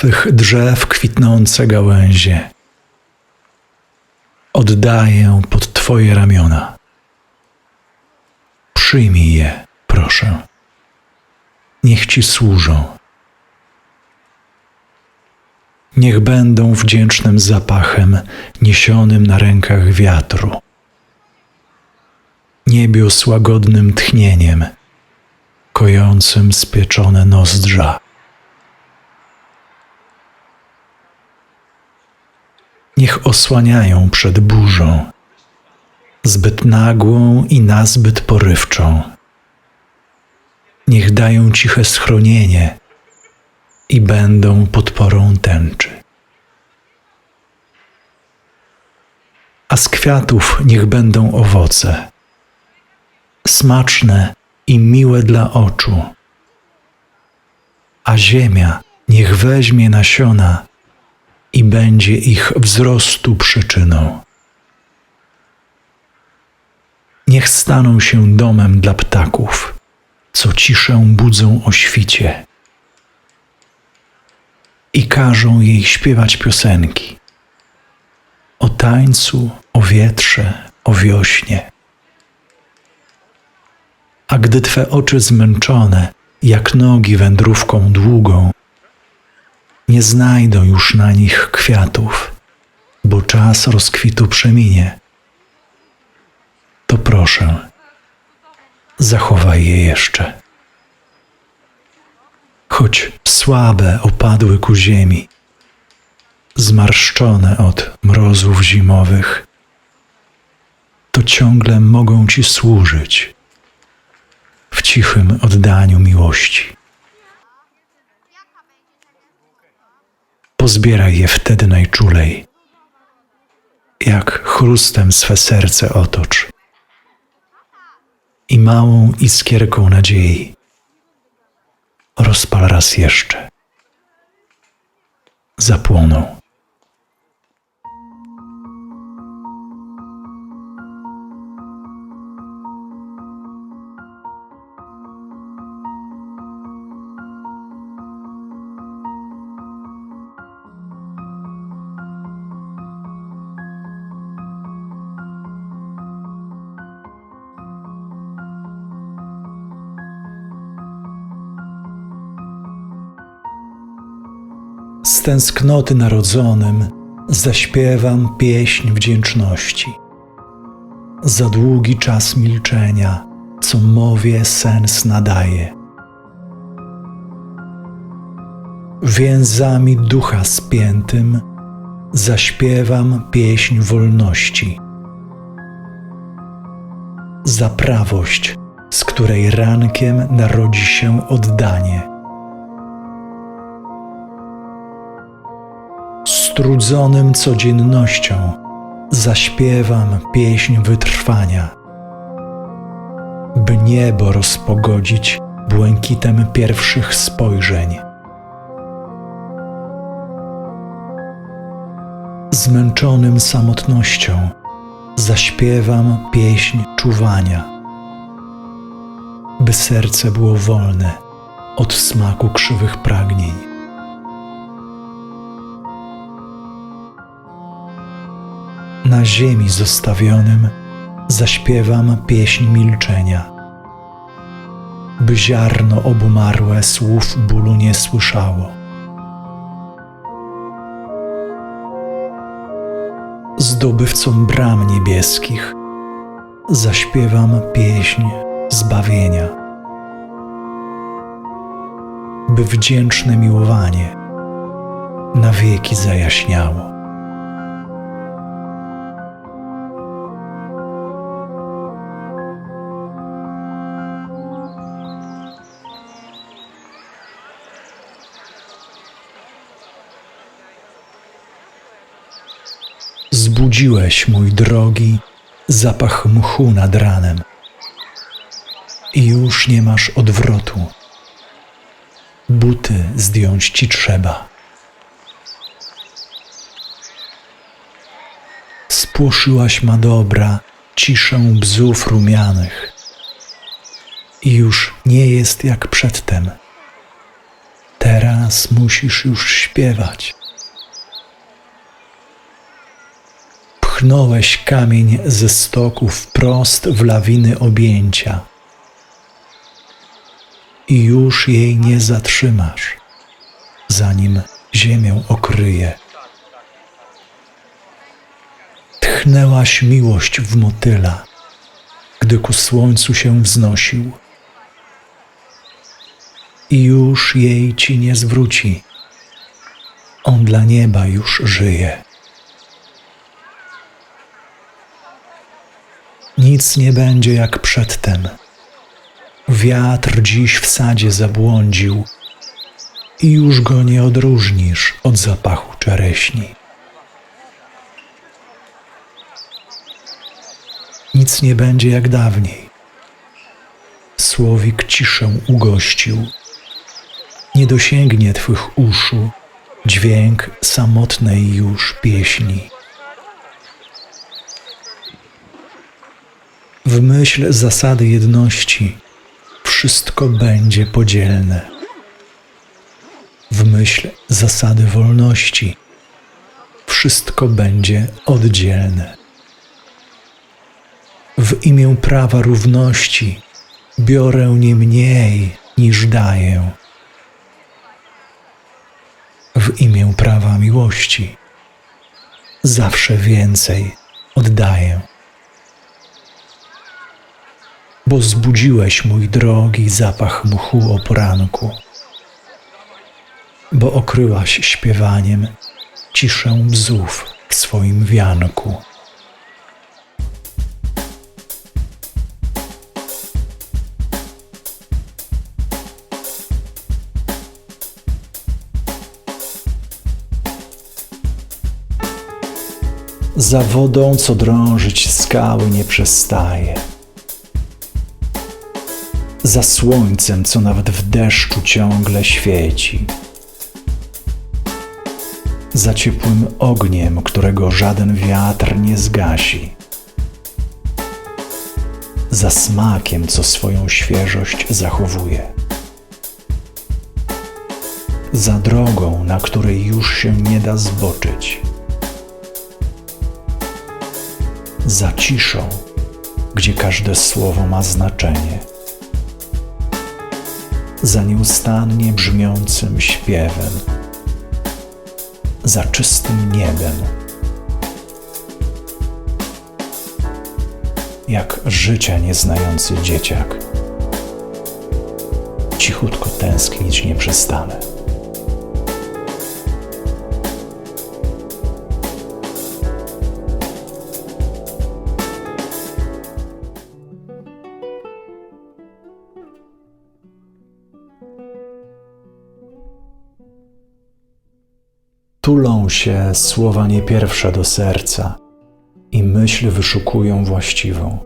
swych drzew kwitnące gałęzie. Oddaję pod Twoje ramiona. Przyjmij je, proszę. Niech Ci służą. Niech będą wdzięcznym zapachem niesionym na rękach wiatru, niebios łagodnym tchnieniem, kojącym spieczone nozdrza. Niech osłaniają przed burzą, zbyt nagłą i nazbyt porywczą. Niech dają ciche schronienie i będą podporą tęczy. A z kwiatów niech będą owoce, smaczne i miłe dla oczu. A ziemia niech weźmie nasiona i będzie ich wzrostu przyczyną. Niech staną się domem dla ptaków, co ciszę budzą o świcie i każą jej śpiewać piosenki o tańcu, o wietrze, o wiośnie. A gdy twe oczy zmęczone, jak nogi wędrówką długą, nie znajdą już na nich kwiatów, bo czas rozkwitu przeminie, to proszę, zachowaj je jeszcze choć słabe opadły ku ziemi, zmarszczone od mrozów zimowych, to ciągle mogą Ci służyć w cichym oddaniu miłości. Pozbieraj je wtedy najczulej, jak chrustem swe serce otocz i małą iskierką nadziei rozpal raz jeszcze. Zapłoną. Z tęsknoty narodzonym zaśpiewam pieśń wdzięczności. Za długi czas milczenia, co mowie sens nadaje. Więzami ducha spiętym zaśpiewam pieśń wolności. Za prawość, z której rankiem narodzi się oddanie strudzonym codziennością zaśpiewam pieśń wytrwania, by niebo rozpogodzić błękitem pierwszych spojrzeń. Zmęczonym samotnością zaśpiewam pieśń czuwania, by serce było wolne od smaku krzywych pragnień. Na ziemi zostawionym zaśpiewam pieśń milczenia, by ziarno obumarłe słów bólu nie słyszało. Zdobywcom bram niebieskich zaśpiewam pieśń zbawienia, by wdzięczne miłowanie na wieki zajaśniało. Zbudziłeś, mój drogi, zapach mchu nad ranem i już nie masz odwrotu. Buty zdjąć ci trzeba. Spłoszyłaś ma dobra ciszę bzów rumianych i już nie jest jak przedtem. Teraz musisz już śpiewać. Pchnąłeś kamień ze stoku wprost w lawiny objęcia i już jej nie zatrzymasz, zanim ziemię okryje. Tchnęłaś miłość w motyla, gdy ku słońcu się wznosił i już jej ci nie zwróci. On dla nieba już żyje. Nic nie będzie jak przedtem. Wiatr dziś w sadzie zabłądził i już go nie odróżnisz od zapachu czereśni. Nic nie będzie jak dawniej. Słowik ciszę ugościł nie dosięgnie Twych uszu dźwięk samotnej już pieśni. W myśl zasady jedności wszystko będzie podzielne. W myśl zasady wolności wszystko będzie oddzielne. W imię prawa równości biorę nie mniej niż daję w imię prawa miłości. Zawsze więcej oddaję. Bo zbudziłeś mój drogi zapach mchu o poranku, bo okryłaś śpiewaniem ciszę bzów w swoim wianku. Za wodą, co drążyć skały nie przestaje. Za słońcem, co nawet w deszczu ciągle świeci. Za ciepłym ogniem, którego żaden wiatr nie zgasi. Za smakiem, co swoją świeżość zachowuje. Za drogą, na której już się nie da zboczyć za ciszą, gdzie każde słowo ma znaczenie, za nieustannie brzmiącym śpiewem, za czystym niebem. Jak życia nieznający dzieciak, cichutko tęsknić nie przestanę. Tulą się słowa nie pierwsze do serca i myśl wyszukują właściwą.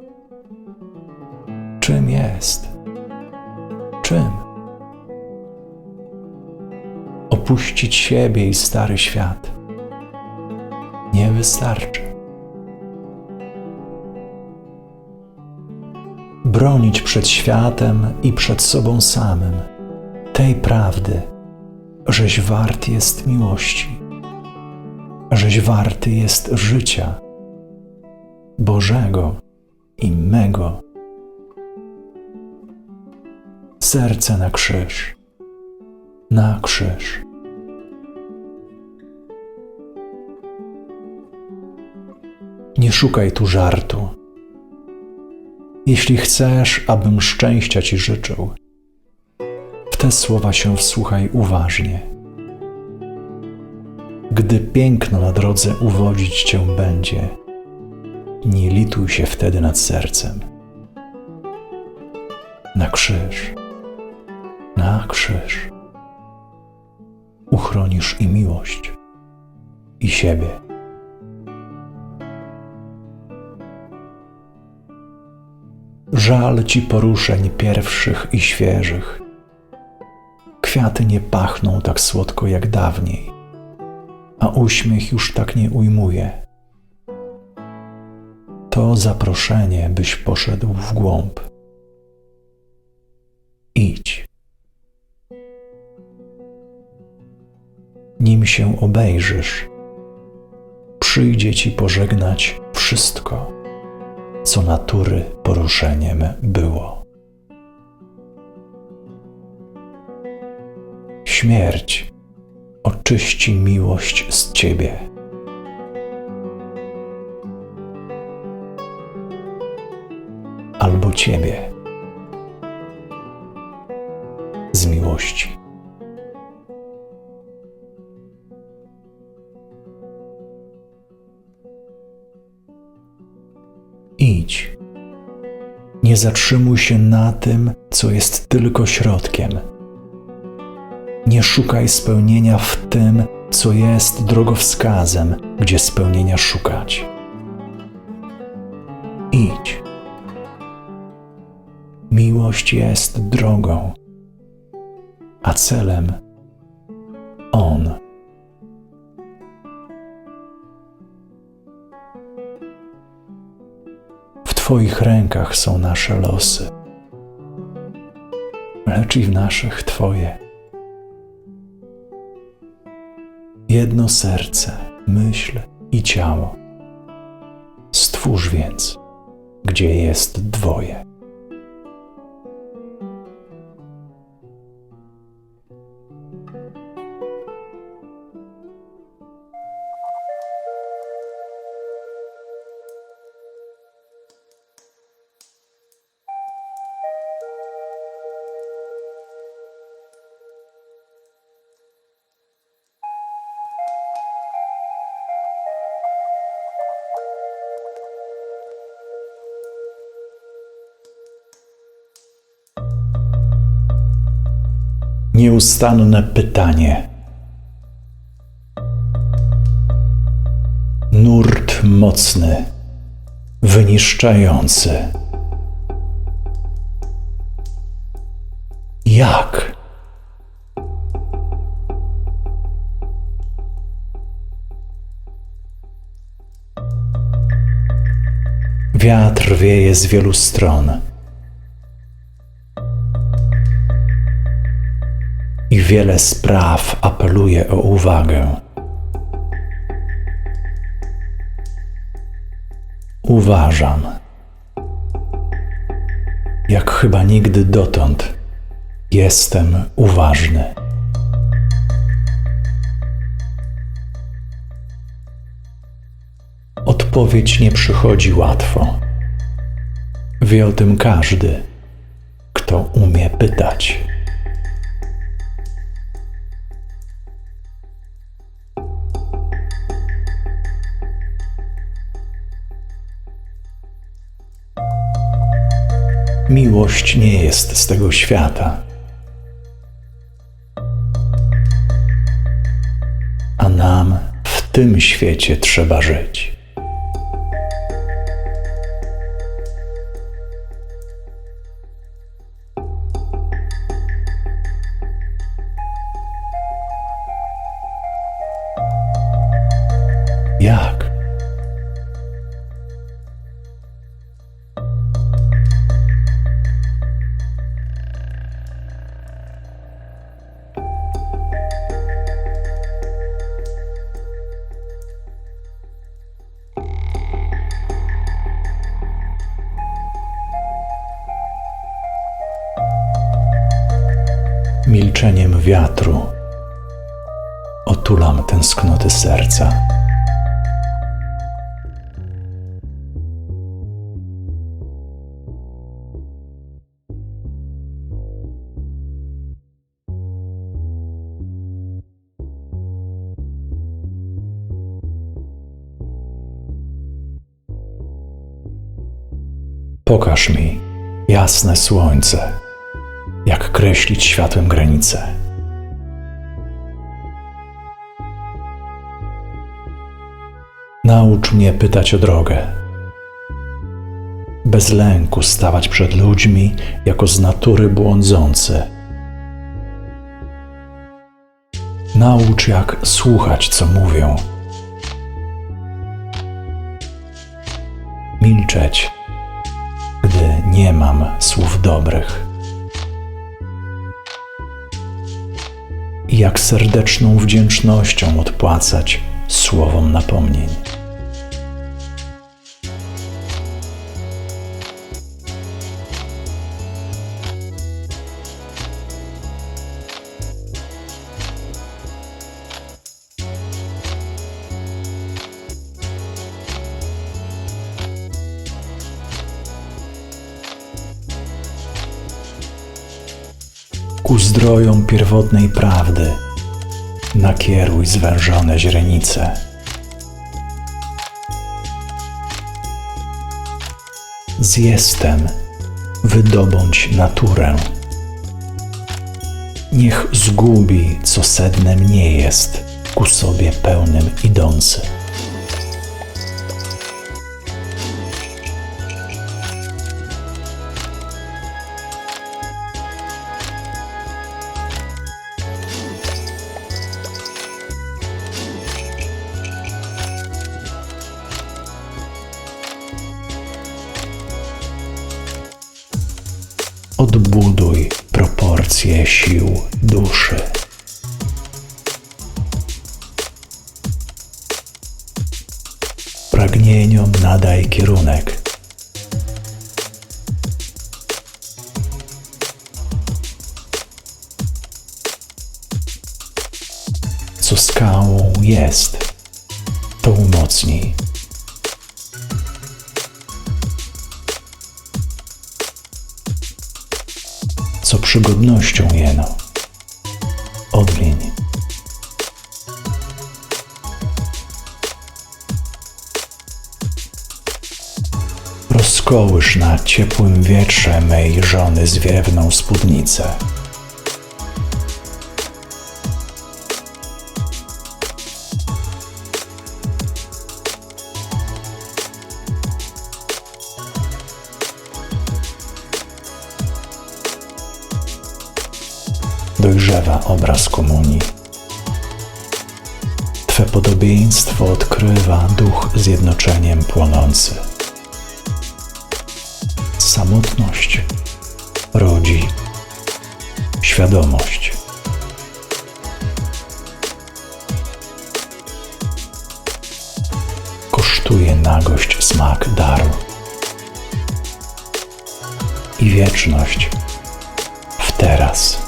Czym jest? Czym? Opuścić siebie i stary świat nie wystarczy. Bronić przed światem i przed sobą samym tej prawdy, żeś wart jest miłości żeś warty jest życia Bożego i mego. Serce na krzyż, na krzyż. Nie szukaj tu żartu. Jeśli chcesz, abym szczęścia ci życzył, w te słowa się wsłuchaj uważnie gdy piękno na drodze uwodzić cię będzie, nie lituj się wtedy nad sercem. Na krzyż, na krzyż uchronisz i miłość, i siebie. Żal ci poruszeń pierwszych i świeżych. Kwiaty nie pachną tak słodko jak dawniej a uśmiech już tak nie ujmuje. To zaproszenie, byś poszedł w głąb. Idź. nim się obejrzysz, przyjdzie ci pożegnać wszystko, co natury poruszeniem było. Śmierć oczyści miłość z ciebie. Albo ciebie z miłości. Idź. Nie zatrzymuj się na tym, co jest tylko środkiem. Nie szukaj spełnienia w tym, co jest drogowskazem, gdzie spełnienia szukać. Idź. Miłość jest drogą, a celem On. W Twoich rękach są nasze losy, lecz i w naszych Twoje. Jedno serce, myśl i ciało. Stwórz więc, gdzie jest dwoje. Nieustanne pytanie. Nurt mocny, wyniszczający. Jak? Wiatr wieje z wielu stron. Wiele spraw apeluje o uwagę. Uważam, jak chyba nigdy dotąd jestem uważny. Odpowiedź nie przychodzi łatwo. Wie o tym każdy, kto umie pytać. Miłość nie jest z tego świata. A nam w tym świecie trzeba żyć. Otulam tęsknoty serca. Pokaż mi jasne słońce jak kreślić światłem granice. Naucz mnie pytać o drogę. Bez lęku stawać przed ludźmi jako z natury błądzący. Naucz, jak słuchać, co mówią. Milczeć, gdy nie mam słów dobrych. i jak serdeczną wdzięcznością odpłacać słowom napomnień. ku zdrojom pierwotnej prawdy nakieruj zwężone źrenice. Z jestem wydobądź naturę. Niech zgubi, co sednem nie jest, ku sobie pełnym idący. Odbuduj proporcje sił duszy. Pragnieniom nadaj kierunek. Co skałą jest, to umocnij. Przygodnością jeno. Odmień. Rozkołysz na ciepłym wietrze mej żony zwiewną spódnicę. Dojrzewa obraz komunii. Twe podobieństwo odkrywa duch zjednoczeniem płonący. Samotność rodzi świadomość. Kosztuje nagość smak daru i wieczność w teraz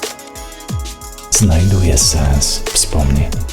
znajduje sens wspomnień.